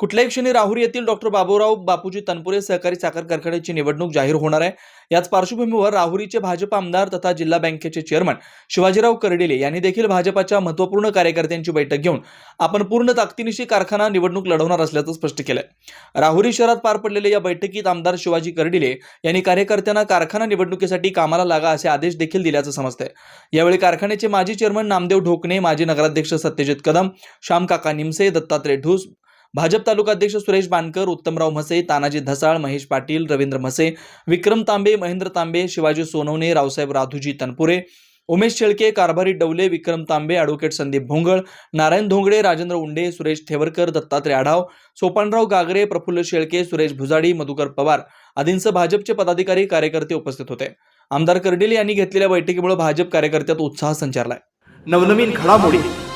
कुठल्याही क्षणी राहुर येथील डॉक्टर बाबूराव बापूजी तनपुरे सहकारी साखर कारखान्याची निवडणूक जाहीर होणार आहे. याच पार्श्वभूमीवर राहुरीचे भाजप आमदार तथा जिल्हा बँकेचे चेअरमन शिवाजीराव कर्डिले यांनी देखील भाजपाच्या महत्त्वपूर्ण कार्यकर्त्यांची बैठक घेऊन आपण पूर्ण ताकदीनिशी कारखाना निवडणूक लढवणार असल्याचं स्पष्ट केलंय. राहुरी शहरात पार पडलेल्या या बैठकीत आमदार शिवाजी कर्डिले यांनी कार्यकर्त्यांना कारखाना निवडणुकीसाठी कामाला लागा असे आदेश देखील दिल्याचं समजतंय. यावेळी कारखान्याचे माजी चेअरमन नामदेव ढोकणे माजी नगराध्यक्ष सत्यजित कदम श्यामकाका निमसे दत्तात्रय ढूस भाजप तालुकाध्यक्ष सुरेश बानकर उत्तमराव म्हसे तानाजी धसाळ महेश पाटील रवींद्र म्हसे विक्रम तांबे महेंद्र तांबे शिवाजी सोनवणे रावसाहेब राधूजी तनपुरे उमेश शेळके कारभारी डवले विक्रम तांबे ॲडव्होकेट संदीप भोंगळ नारायण धोंगडे राजेंद्र उंडे सुरेश ठेवरकर दत्तात्रय आढाव सोपानराव गागरे प्रफुल्ल शेळके सुरेश भुजाडी मधुकर पवार आदींसह भाजपचे पदाधिकारी कार्यकर्ते उपस्थित होते. आमदार कर्डिले यांनी घेतलेल्या बैठकीमुळे भाजप कार्यकर्त्यात उत्साह संचारलाय. नवनवीन घडामोडी